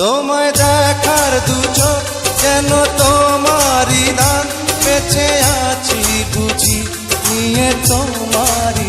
তোমায় দেখার দুচো যেন তোমারই দান বেঁচে আছি বুঝি নিয়ে তোমারই